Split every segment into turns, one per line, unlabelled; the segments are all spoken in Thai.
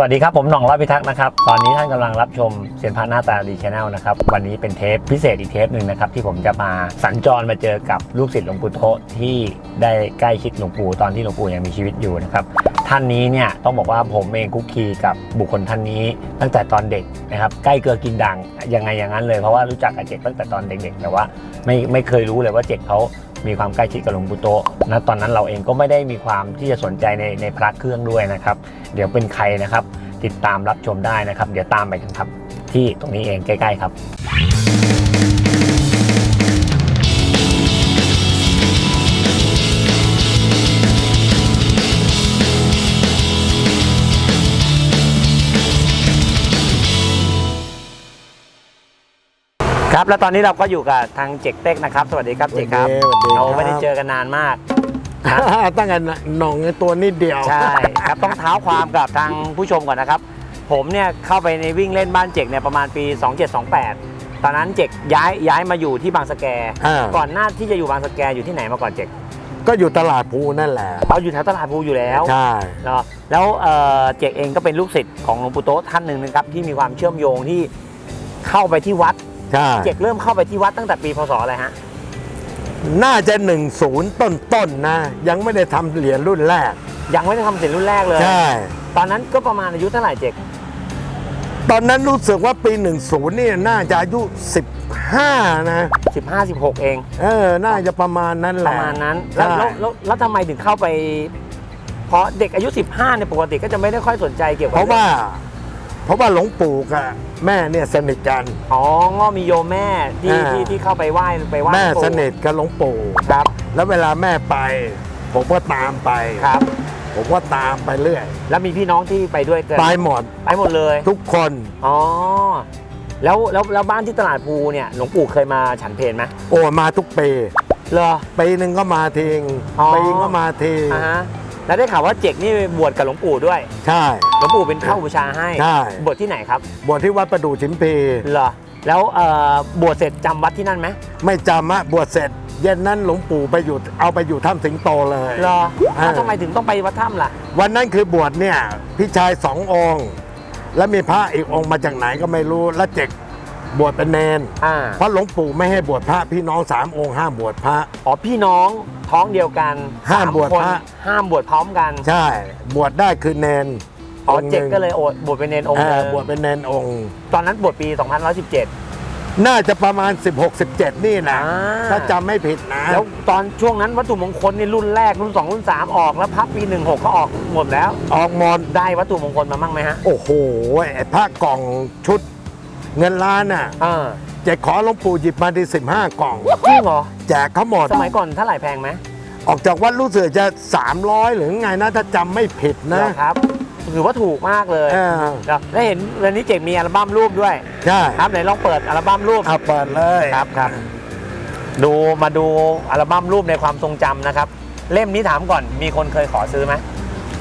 วัสดีครับผมหน่องร้อยพิทักษ์นะครับ ตอนนี้ท่านกำลังรับชมเซียนพระหน้าตาดีชแนลนะครับ วันนี้เป็นเทปพิเศษอีกเทปหนึ่งนะครับ ที่ผมจะมาสัญจรมาเจอกับลูกศิษย์หลวงปู่โตที่ได้ใกล้ชิดหลวงปู่ตอนที่หลวงปู่ยังมีชีวิตอยู่นะครับท่านนี้เนี่ยต้องบอกว่าผมเองคุกคีกับบุคคลท่านนี้ ตั้งแต่ตอนเด็กนะครับใกล้เกลือกินด่างยังไงอย่างนั้นเลยเพราะว่ารู้จักกับเจกตั้งแต่ตอนเด็กๆแต่ว่าไม่ไม่เคยรู้เลยว่าเจกเขา มีความใกล้ชิดกับหลวงปู่โตนะตอนนั้นเราเองก็ไม่ได้มีความที่จะสนใจในในพระเครื่องด้วยนะครับ เดี๋ยวเป็นใครนะครับ ติดตามรับชมได้นะครับ เดี๋ยวตามไปกันครับ ที่ตรงนี้เองใกล้ ๆ ครับ ครับ แล้วตอนนี้เราก็อยู่กับทางเจกเต็กนะครับ สวัสดีครับเจกครับ
สวัสดีครับ
เราไม่ได้เจอกันนานมากนะ
ตั้งแต่หน่องไอ้ตัวนิดเดียว
ใช่ครับ ต้องเท้าความกับทางผู้ชมก่อนนะครับ ผมเนี่ยเข้าไปในวิ่งเล่นบ้านเจกเนี่ยประมาณปี 2728 ตอนนั้นเจกย้ายย้ายมาอยู่ที่บางสะแก
อ่า
ก่อนหน้าที่จะอยู่บางสะแกอยู่ที่ไหนมาก่อนเจก
ก็อยู่ตลาดภูนั่นแหละ
เราอยู่แถวตลาดภูอยู่แล้ว
ใช่
เนาะแล้วเอ่อเจกเองก็เป็นลูกศิษย์ของหลวงปู่โต๊ะท่านหนึ่งนะครับที่มีความเชื่อมโยงที่เข้าไปที่วัด
ใช่
เจกเริ่มเข้าไปที่วัดตั้งแต่ปีพศอะไรฮะ
น่าจะหนึ่งศูนย์ต้นๆนนะ ยังไม่ได้ทำเหรียญรุ่นแรก
ยังไม่ได้ทำเสร็จรุ่นแรกเลย
ใช่
ตอนนั้นก็ประมาณอายุเท่าไหร่เจก
ตอนนั้นรู้สึกว่าปี 10 นี่น่าจะอายุ 15 นะ
15 16 เอง
เออ น่าจะประมาณนั้นแห
ป
ละ
ระมาณนั้น แล้ว
ใช่
แล้วแล้วแล้วทำไมถึงเข้าไป เพราะเด็กอายุ 15เนี่ยปกติก็จะไม่ได้ค่อยสนใจเกี่ยวกับ
เพราะว่าเพ ราะว่าหลวงปู่กับแม่เนี่ยสนิทกัน
อ๋อง้อมีโยมแม่ที่
อ่า
ที่ที่เข้าไปไหว้ไปไหว้
แม่
หลวงปู่
สนิทกับหลวงปู่
ครับ
แล้วเวลาแม่ไป ผมก็ตามไป
ครับ
ผมก็ตามไปเรื่อย
แล้วมีพี่น้องที่ไปด้วยกัน
ไปหมด
ไปหมดเลย
ทุกคน
อ๋อ แล้วแล้วแล้วบ้านที่ตลาดภูเนี่ยหลวงปู่เคยมาฉันเพลไหม
โอ้มาทุกปี
เหรอ
ปีหนึ่งก็มาทิ้ง
อ๋อ
ปีก็มาที
อ่าฮะ แล้วได้ข่าวว่าเจกนี่บวชกับหลวงปู่ด้วย
ใช่
หลวงปู่เป็นเข้าบูชาให้
ใช่
บวชที่ไหนครับ
บวชที่วัดประดู่ชิมพี
เหรอ แล้วเอ่อบวชเสร็จจำวัดที่นั่นไหม
ไม่จำอะบวชเสร็จ เย็นนั้นหลวงปู่ไปอยู่เอาไปอยู่ถ้ำสิงโตเลย
เหรอ
อ่า
แล้วทำไมถึงต้องไปวัดถ้ำล่ะ
วันนั้นคือบวชเนี่ยพี่ชายสององค์ แล้วมีพระอีกองค์มาจากไหนก็ไม่รู้แล้วเจ็ก บวชเป็นเนน
อ่า
เพราะหลวงปู่ไม่ให้บวชพระพี่น้องสามองค์ห้ามบวชพระ
อ๋อพี่น้องท้องเดียวกัน
ห้าม
ส
บวช
คน
พระ
ห้ามบวชพร้อมกัน
ใช่ บวชได้คือเนน
อ๋อ
ค์ห
เจ็ก
นึ่ง
ก็เลยโอดบวชเป็นเนนองค์
เอ
เดิ
อ
ม
บวชเป็นเนนองค์
ตอนนั้นบวชปี2517
น่าจะประมาณ 16-17 นี่นะ
อ่า
ถ้าจำไม่ผิดนะ
แล้วตอนช่วงนั้นวัตถุมงคลนี่รุ่นแรกรุ่น 2 รุ่น 3 ออกแล้วพับปี 16 ก็ออกหมดแล้ว
ออกหมด
ได้วัตถุมงคลมาบ้างไหมฮะ
โอ้โหไอ้พระกล่องชุด เงินล้านน่ะ
อ่า
แจกขอหลวงปู่หยิบมาที่15 กล่อง
จริงเหรอ
แจกเขาหมด
สมัยก่อนเท่าไหร่แพงไหม
ออกจากวัดรู้สึกจะ 300 หรือไงนะ ถ้าจำไม่ผิดนะ
เหรอครับ ถือว่าถูกมากเลย
เออ
ครับแล้วเห็นวันนี้เจกมีอัลบั้มรูปด้วย
ใช่
ครับไหนลองเปิดอัลบั้มรูป
เอาเปิดเลย
ครับครับ ดูมาดูอัลบั้มรูปในความทรงจำนะครับ เล่มนี้ถามก่อนมีคนเคยขอซื้อไหม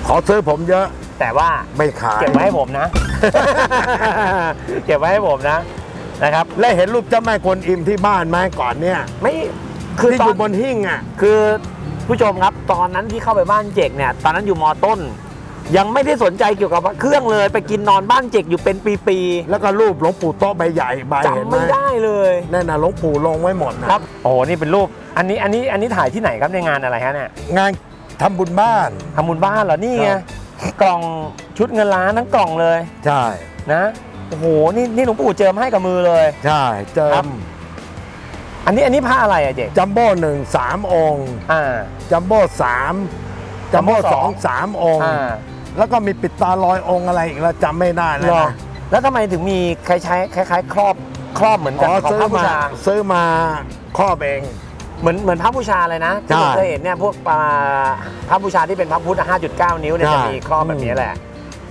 ขอซื้อผมเยอะ
แต่ว่า
ไม่ขาย
เก็บไว้ให้ผมนะ เก็บไว้ให้ผมนะนะครับ
และเห็นรูปเจ้าแม่กวนอิมที่บ้านไหมก่อนเนี่ย
ไม่คือ
ที่
ต
อ
อน
ยู่บนหิ้งอะ
คือผู้ชมครับตอนนั้นที่เข้าไปบ้านเจกเนี่ย ตอนนั้นอยู่มอต้น ยังไม่ได้สนใจเกี่ยวกับเครื่องเลย ไปกินนอนบ้านเจกอยู่เป็นปี
แล้วก็รูปหลวงปู่โต๊ะใบใหญ่ใบ
ๆ
เห็น
จำ
ไหม
ไม่ได้เลย
นั่นน่ะหลวงปู่ลงไว้หมดนะครับ
โอ้โห นี่เป็นรูป อันนี้ อันนี้ อันนี้ถ่ายที่ไหนครับในงานอะไรฮะเนี่ย
งานทำบุญบ้าน
ทำบุญบ้านเหรอ นี่ไง
ครับ
กล่องชุดเงินล้านทั้งกล่องเลย
ใช่
นะโอ้โหนี่นี่หลวงปู่เจิมให้กับมือเลย
ใช่เจิ
ครับ
ม
อันนี้อันนี้ผ้าอะไรอะเจก
จัมโบ้หนึ่งสามองค์
อ่า
จัมโบ้สามจัมโบ้
จัมโบ้
ส
ส
อ
อง ง
สามองค์
อ่า
แล้วก็มีปิดตาลอยองค์อะไรอีกแล้วจำไม่ได้แล้ว
เหรอ
นะ
แล้วทำไมถึงมีคล้ายๆคล้ายๆครอบครอบเหมือนกั
อ๋
บ
อ
ของ
ซื้อ
พระบู
มา
ชา
ซื้อมาครอบเอง
เหมือนเหมือนพระบูชาเลยนะที่
ใช่
ผมเคยเห็นเนี่ยพวกอ่าพระบูชาที่เป็นพระพุทธ5.9 นิ้วเนี่ย
ใช่
จะมีครอบแบบนี้แหละ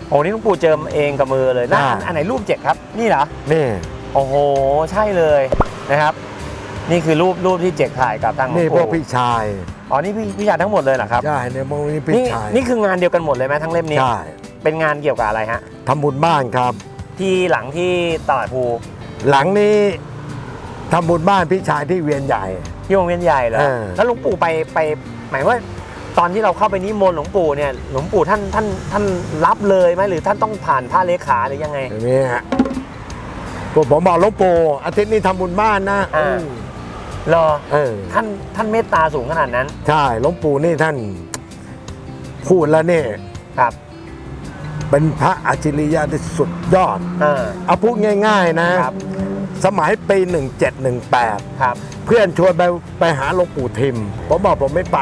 โอ้นี่หลวงปู่เจิมเองกับมือเลยนะ
ใช่
อันอันไหนรูปเจ็กครับนี่เหรอ
นี่
โอ้โหใช่เลยนะครับ นี่คือรูปรูปที่เจ็กถ่ายกับทางหลวง
นี่พวก
ปู่
พี่ชาย
อ๋อนี่พี่พี่ชายทั้งหมดเลยเหรอครับ
ใช่เนี่ยพวกนี้พี่
นี่
ชาย
นี่คืองานเดียวกันหมดเลยไหมทั้งเล่มนี้
ใช่
เป็นงานเกี่ยวกับอะไรฮะ
ทำบุญบ้านครับ
ที่หลังที่ตลาดภู
หลังนี้ทำบุญบ้านพี่ชายที่เวียนใหญ่
ที่วงเวียนใหญ่เหรอ
เออ
แล้วหลวงปู่ไปไปหมายว่าตอนที่เราเข้าไปนิมนต์หลวงปู่เนี่ยหลวงปู่ท่านท่านท่านรับเลยไหมหรือท่านต้องผ่านพระเลขาหรือยังไง
อย่างนี้ฮะก็ผมบอกหลวงปู่อาทิตย์นี้ทำบุญบ้านนะ
อ่ารอ
เออ
ท่านท่านเมตตาสูงขนาดนั้น
ใช่หลวงปู่นี่ท่านพูดแล้วเนี่ย
ครับ
เป็นพระอาชิริยะที่สุดยอด
อ่า
เอาพูดง่าย ๆ นะ
ครับ
สมัยปี 1718
ครับ
เพื่อนชวนไปไปหาหลวงปู่ทิม ผมบอกผมไม่ไป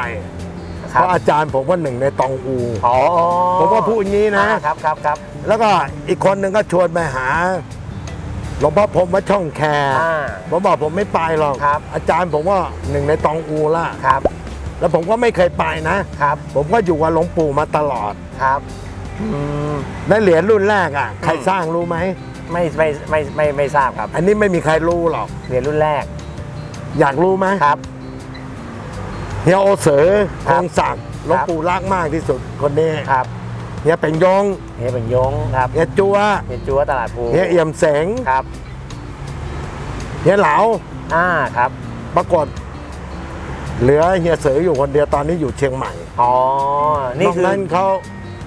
ค
เพ
รับ
ราะอาจารย์ผมว่าหนึ่งในตองอู
อ๋อ
ผมก็พูดอย่างนี้นะ
อ่าครับครับครับ
แล้วก็อีกคนหนึ่งก็ชวนไปหาหลวงพ่อพรหมวัดช่องแค
อ่า
ผมบอกผมไม่ไปหรอก
ครับ
อาจารย์ผมว่าหนึ่งในตองอูละ
ครับ
แล้วผมก็ไม่เคยไปนะ
ครับ
ผมก็อยู่กับหลวงปู่มาตลอด
ครับอืม
และเหรียญรุ่นแรกอะ ใคร
อืม
สร้างรู้ไหม
ไม่ไม่ไม่ไม่ไม่ทราบครับ
อันนี้ไม่มีใครรู้หรอก
เหรียญรุ่นแรก
อยากรู้ไหม
ครับ
เฮียโอเสือ
ค
ครับงศักดิ์หลวงปู่รักมากที่สุดคนนี้
ครับ
เฮียเป็นยง
เฮียเป็นยงครับ
เฮียจัว
เฮียจัวตลาดภู
เฮียเอี่ยมเสง
ครับ
เฮียเหลา
อ่าครับ
ปรากฏเหลือเฮียเสืออยู่คนเดียวตอนนี้อยู่เชียงใหม่
อ๋อนี่
นอก
คือ
นั้นเขา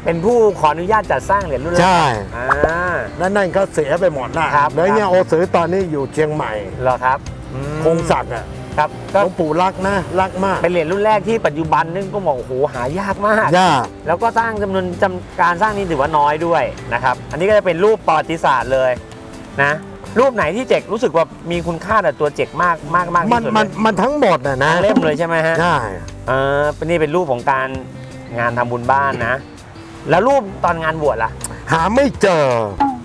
เป็นผู้ขออนุญาตจัดสร้างเหรียญรุ่นแรก
ใช่
อ่า
นั่นนั่นเขาเสียไปหมดนะครับ แล้วเฮียโอเสือตอนนี้อยู่เชียงใหม่
เหรอครับอืม
คงศักดิ์อะ
ครับ
ห
ก็
ลวงปู่รักนะ รักมาก
เป็นเหรียญรุ่นแรกที่ปัจจุบันนึงก็บอกโอ้โหหายากมาก
ยาก
แล้วก็สร้างจำนวนจำการสร้างนี่ถือว่าน้อยด้วยนะครับ อันนี้ก็จะเป็นรูปประวัติศาสตร์เลยนะ รูปไหนที่เจกรู้สึกว่ามีคุณค่าแต่ตัวเจกมากมากมาก
มัน
ที่สุด
มัน
เลย
มันทั้งหมดน่ะนะ
ทั้งเล่มเลยใช่ไหมฮะ
ใช่
เออเป็นนี่เป็นรูปของการงานทำบุญบ้านนะ แล้วรูปตอนงานบวชล่ะ
หาไม่เจอ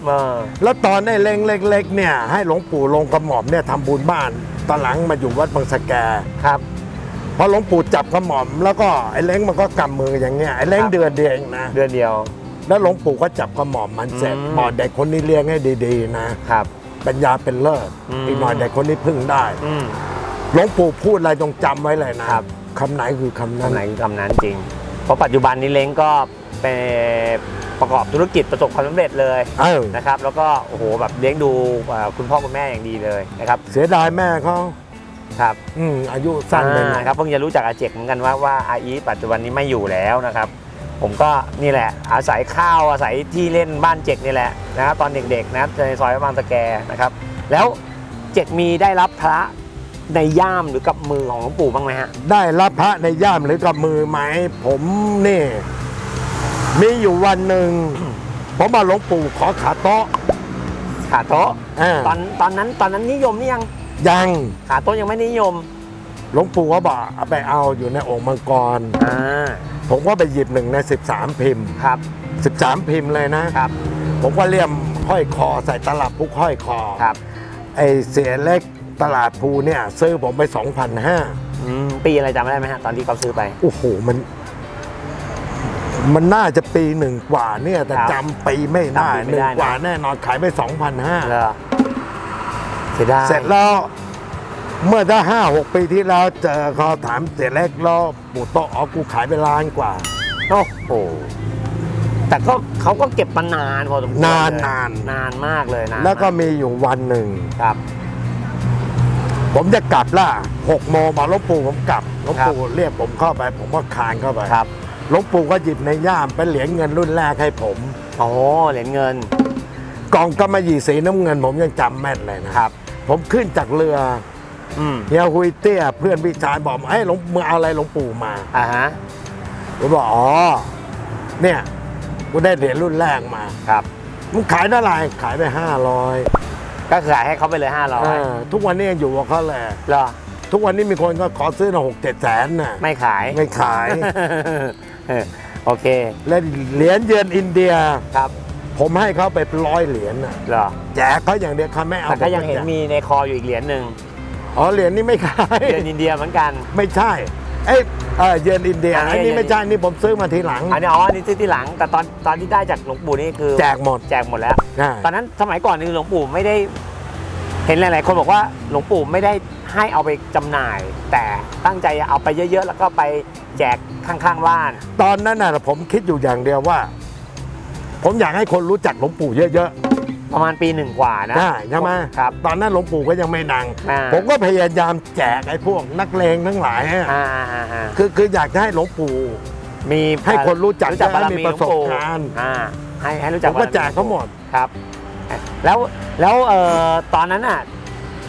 เออ
แล้วตอนไอ้เล็งเล็กๆเนี่ยให้หลวงปู่ลงกระหม่อมเนี่ยทำบุญบ้านตอนหลังมาอยู่วัดบางสะแก
ครับ
พอหลวงปู่จับกระหม่อม แล้วก็ไอ้เล้งมันก็กำมืออย่างเงี้ยไอ้เล้ง
ครับ
เดือนเดียวเองนะ
เดือนเดียว
แล้วหลวงปู่ก็จับกระหม่อมมันเสร็จ
อืม
บอกเด็กคนนี้เลี้ยงให้ดีๆนะครับ ปัญญาเป็นเลิศ
อืม
อีกหน่อยเด็กคนนี้พึ่งได้
อืม
หลวงปู่พูดอะไรต้องจำไว้เลยนะครับ คำไหนคือคำนั้น
คำไหนคือคำนั้นจริง เพราะปัจจุบันนี้เล้งก็ เป็นประกอบธุรกิจประสบความสำเร็จเลย
เออ
นะครับ แล้วก็โอ้โหแบบเลี้ยงดูเอ่อคุณพ่อคุณแม่อย่างดีเลยนะครับ
เสียดายแม่เขา
ครับ
อืมอายุสั้นไปหน่อย
อ่าครับเพิ่งจะรู้จักอาเจกเหมือนกันว่าว่าอาอีปัจจุบันนี้ไม่อยู่แล้วนะครับ ผมก็นี่แหละ อาศัยข้าวอาศัยที่เล่นบ้านเจกนี่แหละนะครับตอนเด็กๆนะในซอยบางตะแกนะครับ แล้วเจกมีได้รับพระในย่ามหรือกับมือของหลวงปู่บ้างไหมฮะ
ได้รับพระในย่ามหรือกับมือไหมผมนี่ มีอยู่วันหนึ่งผมมาหลวงปู่ขอขาโต๊ะ
ขาโต๊ะ
อ่า
ตอนตอนนั้นตอนนั้นนิยมนี่ยัง
ยัง
ขาโต๊ะยังไม่นิยม
หลวงปู่ก็บอกเอาไปเอาอยู่ในองค์มังกร
อ่า
ผมก็ไปหยิบหนึ่งใน 13 พิมพ์
ครับ
13 พิมพ์เลยนะ
ครับ
ผมก็เลี่ยมห้อยคอใส่ตลับพุกห้อยคอ
ครับ
ไอเสียเล็กตลาดภูเนี่ย ซื้อผมไป 2,500
อืมปีอะไรจำได้ไหมฮะตอนที่เขาซื้อไป
โอ้โห มัน มันน่าจะปีหนึ่งกว่าเนี่ยแต่
ครับ
จำปีไม่ได้
จำปีไม่
หนึ่
ได้
ง
นะ
กว่าแน่นอนขายไป
เหร
2,500
อเสียดาย
เสร็จแล้วเมื่อถ้าห้าหกปีที่แล้วเจอเขาถามเสียเล็กแล้วปู่โตะอ๋อกูขายไปล้านกว่า
โอ้โหแต่ก็เขาก็เก็บมานานพอสมควร
นาน
เลย
นาน
นานมากเลยนะ
แล้วก็มีอยู่วันหนึ่ง
ครับ
ผมจะกลับละหกโมงบอกหลวงปู่ผมกลับหลวง
ครับ
ปู่เรียกผมเข้าไป ผมก็คานเข้าไป
ครับ
หลวงปู่ก็หยิบในย่ามเป็นเหรียญเงินรุ่นแรกให้ผม
โอ้เหรียญเงิน
กองกำมะหยี่สีน้ำเงินผมยังจำแม่นเลยนะครับ ผมขึ้นจากเรือ
อืม
เฮียฮุยเตี้ยเพื่อนพี่ชายบอกเฮ้ยหลวงมึงเอาอะไรหลวงปู่มา
อ่าฮะ
ผมบอกอ๋อเนี่ยกูได้เหรียญรุ่นแรกมา
ครับ
มึงขายเท่าไหร่ขายไปห้าร้อย
ก็ขายให้เขาไปเลยห้าร้อย
ทุกวันนี้ยังอยู่กับเขาเลย
เหรอ
ทุกวันนี้มีคนก็ขอซื้อหกเจ็ดแสนน่ะ
ไม่ขาย
ไม่ขาย
เออโอเค
และเหรียญเยือนอินเดีย
ครับ
ผมให้เขาไปร้อยเหรียญน่ะ
เหรอ
แจกเขาอย่างเดียวเขาไม่เอา
แต่ก็ยัง
ผ
เห็น
ไแจก
มีในคออยู่อีกเหรียญหนึ่ง
อ๋อเหรียญนี้ไม่ขาย
เดือนอินเดียเหมือนกัน
ไม่ใช่เอ้ยเอ่อเยือนอินเดีย
อันนี้
อันนี้ไม่ใช่นี่ผมซื้อมาทีหลัง
อันนี้อ๋ออันนี้ซื้อที่หลังแต่ตอนตอนที่ได้จากหลวงปู่นี่คือ
แจกหมด
แจกหมดแล้ว
ใช่
ตอนนั้นสมัยก่อนนี่หลวงปู่ไม่ได้ เห็นหลาย ๆ คนบอกว่าหลวงปู่ไม่ได้ให้เอาไปจำหน่าย แต่ตั้งใจเอาไปเยอะ ๆ แล้วก็ไปแจกข้าง ๆ บ้าน
ตอนนั้นน่ะผมคิดอยู่อย่างเดียวว่า ผมอยากให้คนรู้จักหลวงปู่เยอะ
ประมาณปีหนึ่งกว่านะ
ใช่ใช่ไหม
ครับ
ตอนนั้นหลวงปู่ก็ยังไม่ดัง
อ่า
ผมก็พยายามแจกไอ้พวกนักเลงทั้งหลายอะ
อ่าอ่าอ่าอ่า
คือคืออยากจะให้หลวงปู่
มี
ให้คนรู้จัก
บาร
ให้มี
มี
ประสบ
หลวงปู่
การณ์
อ่าให้ให้รู้
ผ
จัก
มก็แจกเขาหมด
ครับ แล้วแล้วเอ่อตอนนั้นอะ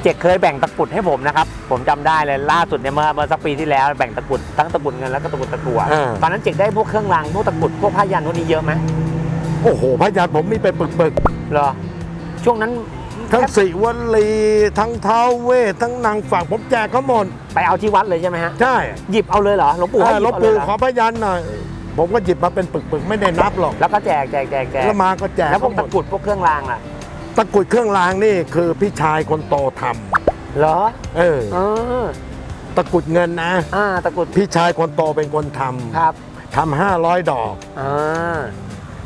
เจกเคยแบ่งตะกรุดให้ผมนะครับ ผมจำได้เลยล่าสุดเนี่ยเมื่อเมื่อสักปีที่แล้วแบ่งตะกรุดทั้งตะกรุดเงินแล้วก็ตะกรุดตะกั่ว
อ่า
ตอนนั้นเจกได้พวกเครื่องรางพวกตะกรุดพวกผ้ายันพวกนี้เยอะไหม
โอ้โหพระยาผมมีไปปึกปึก
เหรอช่วงนั้น
ๆทั้งสิวลีทั้งเท้าเวททั้งนางฝั่งผมแจกเขาหมด
ไปเอาที่วัดเลยใช่ไหมฮะ
ใช่
หยิบเอาเลยเหรอหลวงปู่ให้
อ่า
ห
หล
ยิ
ว
บ
ง
เอาเล
ปู่
ยเหร
ขอ
อ
พยันหน่อย ผมก็หยิบมาเป็นปึกๆ ไม่ได้นับหรอก
แล้วก็แจกแจกแจกแจก
แล้วมาก็แจก
แล้วพวก
เขาหม
ตะ
ด
กรุดพวกเครื่องรางล่ะ
ตะกรุดเครื่องรางนี่คือพี่ชายคนโตทำ
เหรอ
เออ
เออ
ตะกรุดเงินนะ
อ่าตะกรุด
พี่ชายคนโตเป็นคนทำ
ครับ
ทำห้าร้อยดอก
อ่า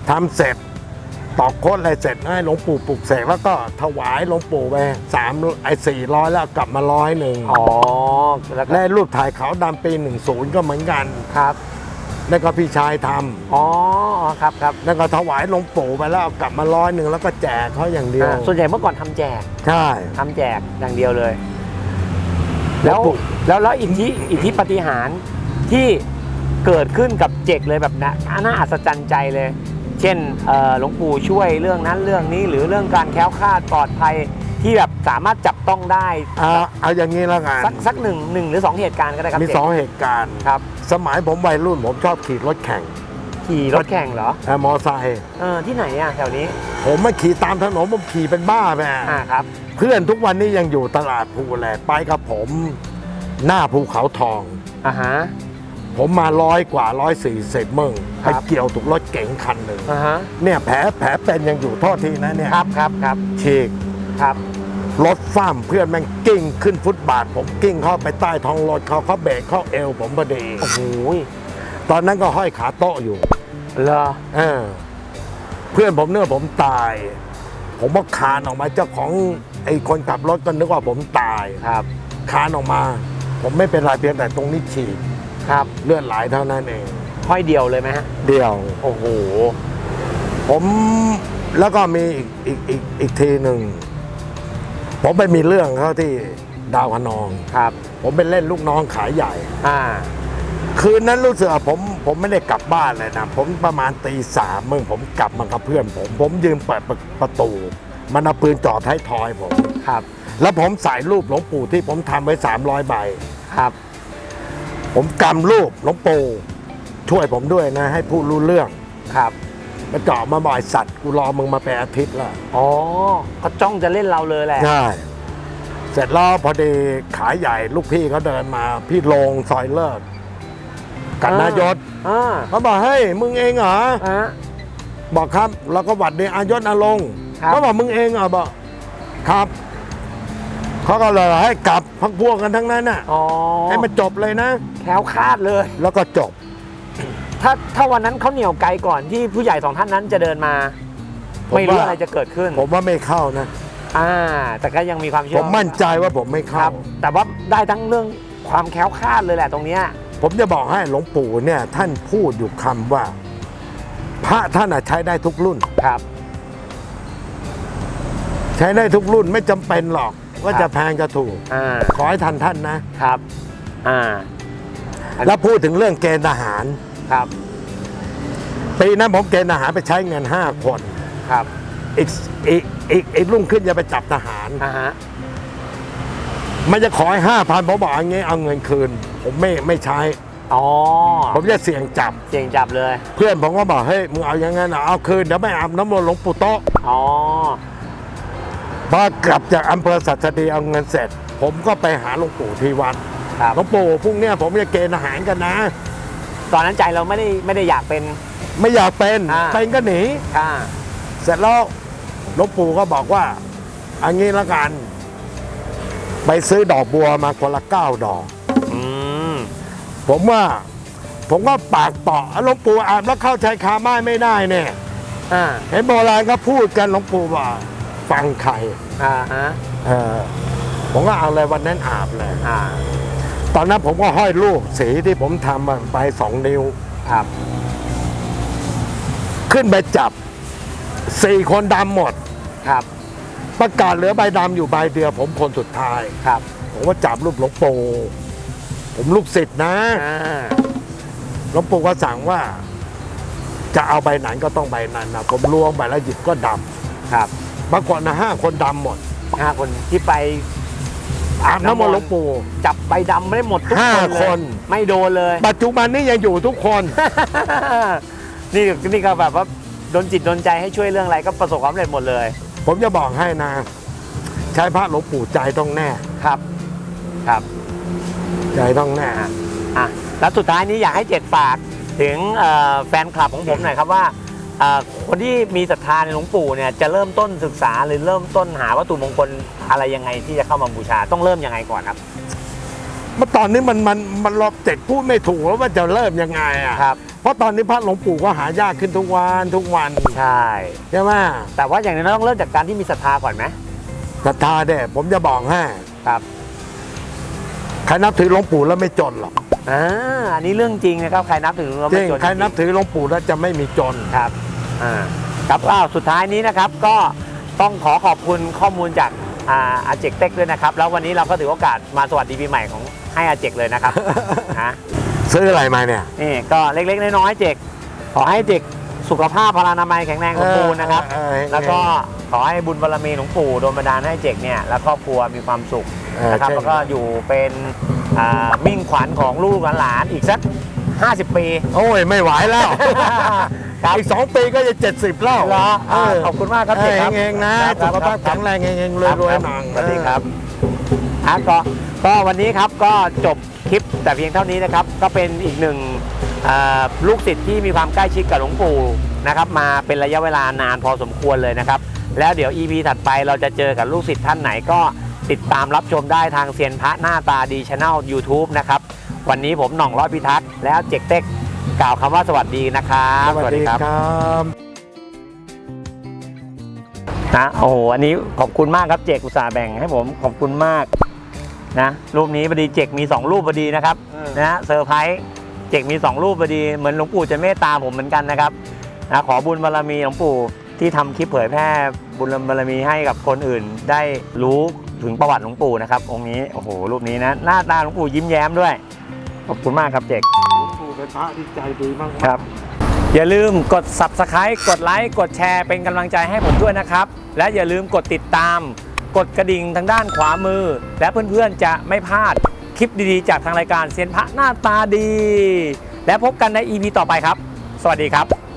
ทำเสร็จ ตอกโคตรอะไรเสร็จให้หลวงปู่ปลุกเสกแล้วก็ถวายหลวงปู่ไปสามไอ้สี่ร้อยแล้วกลับมาร้อยหนึ่ง
อ๋อแล้วก็
และรูปถ่ายขาวดำปีหนึ่งศูนย์ก็เหมือนกัน
ครับ
แล้วก็พี่ชายทำ
อ๋อครับครับ
แล้วก็ถวายหลวงปู่ไปแล้วเอากลับมาร้อยหนึ่งแล้วก็แจกเขาอย่างเดียว
อ่าส่วนใหญ่เมื่อก่อนทำแจก
ใช่
ทำแจกอย่างเดียวเลย แล้ว
หลวงปู่
แล้วแล้วอิทธิอิทธิปาฏิหารย์ที่เกิดขึ้นกับเจกเลยแบบนะน่าอัศจรรย์ใจเลย เช่นเอ่อหลวงปู่ช่วยเรื่องนั้นเรื่องนี้หรือเรื่องการแคล้วคลาดปลอดภัยที่แบบ สามารถจับต้องได้
เอาเอาอย่างนี้แล้วกัน
สักสักหนึ่งหนึ่งหรือสองเหตุการณ์ก็ได้ครับ
มี
เจก
สองเหตุการณ์
ครับ
สมัยผมวัยรุ่นผมชอบขี่รถแข่ง
ขี่รถแข่งเหรอ
เอ่อมอไซค์
เออที่ไหนอะแถวนี้
ผมมาขี่ตามถนนผมขี่เป็นบ้าไป
อ่าครับ
เพื่อนทุกวันนี้ยังอยู่ตลาดภูแลไปกับผม หน้าภูเขาทอง
อ่าฮะ
ผมมาร้อยกว่าร้อยสี่สิบมึง
ครั
ไป
บ
เกี่ยวถูกรถเก๋งคันหนึ่ง
อ่าฮะ
เนี่ยแผลแผลเป็นยังอยู่โทษทีนะเนี่ย
ครับครับครับ
ฉีก
ครับ
รถฟ้ามเพื่อนแม่งกิ้งขึ้นฟุตบาท ผมกิ้งเข้าไปใต้ท้องรถเขาเขาเบรกเข้าเอวผมพอดี
โอ้โห
ตอนนั้นก็ห้อยขาโต๊ะอยู่
เหรอ
เออเพื่อนผมเนื้อผมตาย ผมก็คานออกมาเจ้าของไอ้คนขับรถก็นึกว่าผมตาย
ครับ
คานออกมา ผมไม่เป็นไรเพียงแต่ตรงนี้ฉีก
ครับ
เลือดไหลเท่านั้นเอง
ห้อยเดียวเลยไหมฮะ
เดียว
โอ้โห
ผมแล้วก็มีอีกอีกอีกอีกทีหนึ่ง ผมไปมีเรื่องเขาที่ดาวคะนอง
ครับ
ผมไปเล่นลูกน้องขายใหญ่
อ่า
คืนนั้นรู้สึกว่าผมผมไม่ได้กลับบ้านเลยนะ ผมประมาณตีสามมึงผมกลับมากับเพื่อนผม ผมยืนเปิดประประตู มันเอาปืนจ่อท้ายทอยผม
ครับ
แล้วผมใส่รูปหลวงปู่ที่ผมทำไว้300ใบ
ครับ
ผมกำรูปหลวงปู่ช่วยผมด้วยนะ ให้พูดรู้เรื่อง
ครับ
มาเจาะมาบ่อยสัตว์กูรอมึงมาเป็นอาทิตย์แล้ว
อ๋อก็จ้องจะเล่นเราเลยแหละ
ใช่เสร็จแล้วพอดีขายใหญ่ลูกพี่เขาเดินมา พี่โลงซอยเลิศกับนายศ
อ่า
เขาบอกเฮ้ยมึงเองเหรอ
อ่า
บอกครับเราก็หวัดดีอายศอาลง
ครับ
เขาบอกมึงเองเหรอบอกครับเขาก็เลยให้กลับพักพวกกันทั้งนั้นน่ะ
อ๋อ
ให้มันจบเลยนะ
แคล้วคลาดเลย
แล้วก็จบ
ถ้าถ้าวันนั้นเขาเหนี่ยวไกลก่อนที่ผู้ใหญ่สองท่านนั้นจะเดินมา
ผม
ไม่รู้
ว่า
อะไรจะเกิดขึ้น
ผมว่าไม่เข้านะ
อ่า แต่ก็ยังมีความเชื่
ผ
อ
มมั่นใจว่าผมไม่
ค
เข้า
รับ แต่ว่าได้ทั้งเรื่องความแคล้วคลาดเลยแหละตรงเนี้ย
ผมจะบอกให้หลวงปู่เนี่ยท่านพูดอยู่คำว่า พระท่านอะใช้ได้ทุกรุ่น
ครับ
ใช้ได้ทุกรุ่นไม่จำเป็นหรอกว่า
ครับ
จะแพงจะถูก
อ่า
ขอให้ทันท่านนะ
ครับ อ่าอัน
แล้วพูดถึงเรื่องเกณฑ์ทหาร
ครับ
ปีนั้นผมเกณฑ์ทหารไปใช้เงิน5คน
ครับ
อีกอีกอีกอีกรุ่งขึ้นจะไปจับทหาร
อ่าฮะ
มันจะขอให้ห้าพันผมบอกอย่างงี้เอาเงินคืน ผมไม่ไม่ใช้
อ๋อ
ผมจะเสี่ยงจับ
เสียงจับเลย
เพื่อนผมก็บอกเฮ้ยมึงเอาอย่างงั้นเหรอเอาคืนเดี๋ยวไม่อาบน้ำมนต์หลวงปู่โต๊ะ
อ๋อ
พอกลับจากอำเภอสัตดีเอาเงินเสร็จ ผมก็ไปหาหลวงปู่ที่วัด
ครับ
หลวงปู่พรุ่งเนี้ยผมจะเกณฑ์ทหารกันนะ
ตอนนั้นใจเราไม่ได้ไม่ได้อยากเป็น
ไม่อยากเป็น
อ่า
เป็นก็หนี
อ่า
เสร็จแล้วหลวงปู่ก็บอกว่าอันนี้ละกัน ไปซื้อดอกบัวมาคนละเก้าดอก
อืม
ผมว่า ผมก็ปากเปาะหลวงปู่อาบแล้วเข้าชายคาไม้ไม่ได้เนี่ย
อ่า
เห็นโบราณก็พูดกันหลวงปู่ว่าฟังใคร
อ่าฮะ
เออผมก็เอาเลยวันนั้นอาบเลย
อ่า
ตอนนั้นผมก็ห้อยลูกสีที่ผมทำอะไปสองนิ้ว
ครับ
ขึ้นไปจับสี่คนดำหมด
ครับ
ประกาศเหลือใบดำอยู่ใบเดียว ผมคนสุดท้าย
ครับ
ผมว่าจับรูปหลวงปู่ผมลูกศิษย์นะ
อ่า
หลวงปู่ก็สั่งว่า จะเอาใบไหนก็ต้องใบนั้นนะผมล้วงใบแล้วหยิบก็ด
ครับำ
เมื่อก่อนนะห้าคนดำหมด
ห้าคนที่ไป
อาบน้ำมนต์หลวงปู่
จับใบดำไม่ได้หมดทุก
ห้า
คนเลย
คน
ไม่โดนเลย
ปัจจุบันนี้ยังอยู่ทุกคน
นี่นี่ก็แบบว่าโดนจิตโดนใจให้ช่วยเรื่องอะไรก็ประสบความสำเร็จหมดเลย
ผมจะบอกให้นะ ใช้พระหลวงปู่ใจต้องแน่
ครับ ครับ
ใจต้องแน่
อะอะแล้วสุดท้ายนี้อยากให้เจกฝากถึงเอ่อแฟนคลับของผมหน่อยครับว่าเอ่อ คนที่มีศรัทธาในหลวงปู่เนี่ยจะเริ่มต้นศึกษาหรือเริ่มต้นหาวัตถุมงคลอะไรยังไงที่จะเข้ามาบูชาต้องเริ่มยังไงก่อนครับ
เมื่อตอนนี้มันมันมันรอบเจ็ดพูดไม่ถูกแล้วว่าจะเริ่มยังไงอะ
ครับ
เพราะตอนนี้พระหลวงปู่ก็หายากขึ้นทุกวันทุกวัน
ใช่
ใช่ไหม
แต่ว่าอย่างนี้เราต้องเริ่มจากการที่มีศรัทธาก่อนไหม
ศรัทธาเด้ผมจะบอกให้
ครับ
ใครนับถือหลวงปู่แล้วไม่จนหรอก
อ่าอันนี้เรื่องจริงนะครับใครนับถือเรา
จ
ไม่
ริง
จน
ใครนับ
จง
ถือหลวงปู่แล้วจะไม่มีจน
ครับ อ่าครับอ้าวสุดท้ายนี้นะครับก็ต้องขอขอบคุณข้อมูลจากอ่าอาเจกเต็กด้วยนะครับ แล้ววันนี้เราก็ถือโอกาสมาสวัสดีปีใหม่ของให้อาเจกเลยนะครับนะ
ซื้ออะไรมาเนี่ย
นี่ก็เล็กๆน้อยๆเจกขอให้เจกสุขภาพพลานามัยแข็งแรงสมบูรณ์นะครับ
เออเออ
แล้วก็ขอให้บุญบารมีหลวงปู่โดนบันดาลให้เจกเนี่ยและครอบครัวมีความสุข
เออ
นะครับ
ใช่
แล้วก็อยู่เป็นอ่ามิ่งขวัญของลูกหลานๆอีกสัก 50 ปี
โอ้ย ไม่ไหวแล้ว
ครับ
อีกสองปีก็จะเจ็ดสิบแล้ว
เหรอ
เอ
อ่า
อ
ขอบคุณมากครับเจกครับ
เองๆนะ
ค
สุ
รับ
ขภาพ
ครั
แข็
บ
งแรงเองๆร
ครับ
วย
ครับ
ๆหนัง
สวัสดีครับอะก็ก็วันนี้ครับก็จบคลิปแต่เพียงเท่านี้นะครับ ก็เป็นอีกหนึ่งเอ่อลูกศิษย์ที่มีความใกล้ชิดกับหลวงปู่นะครับ มาเป็นระยะเวลานานพอสมควรเลยนะครับ แล้วเดี๋ยว EP ถัดไปเราจะเจอกับลูกศิษย์ท่านไหนก็ติดตามรับชมได้ทางเซียนพระหน้าตาดีช anel YouTube นะครับ วันนี้ผมหน่องร้อยพิทักษ์แล้วเจกเต็ก กล่าวคำว่าสวัสดีนะครับ
สวัสดีครับ
นะโอ้โหอันนี้ขอบคุณมากครับเจกอุตส่าห์แบ่งให้ผมขอบคุณมากนะรูปนี้พอดีเจกมี2รูปพอดีนะครับ นะฮะเซอร์ไพรส์เจกมี 2 รูปพอดี เหมือนหลวงปู่จะเมตตาผมเหมือนกันนะครับนะขอบุญบารมีหลวงปู่ที่ทำคลิปเผยแพร่บุญบารมีให้กับคนอื่น ได้รู้ถึงประวัติหลวงปู่นะครับองค์นี้โอ้โหรูปนี้นะหน้าตาหลวงปู่ยิ้มแย้มด้วย ขอบคุณมากครับเจก
หลวงปู่ เป็นพระที่ใจดีมากๆ
ครับ อย่าลืมกด subscribe กดไลค์กดแชร์เป็นกำลังใจให้ผมด้วยนะครับ และอย่าลืมกดติดตาม กดกระดิ่งทางด้านขวามือ และเพื่อนๆจะไม่พลาดคลิปดีๆ จากทางรายการเซียนพระหน้าตาดี และพบกันใน EP ต่อไปครับ สวัสดีครับ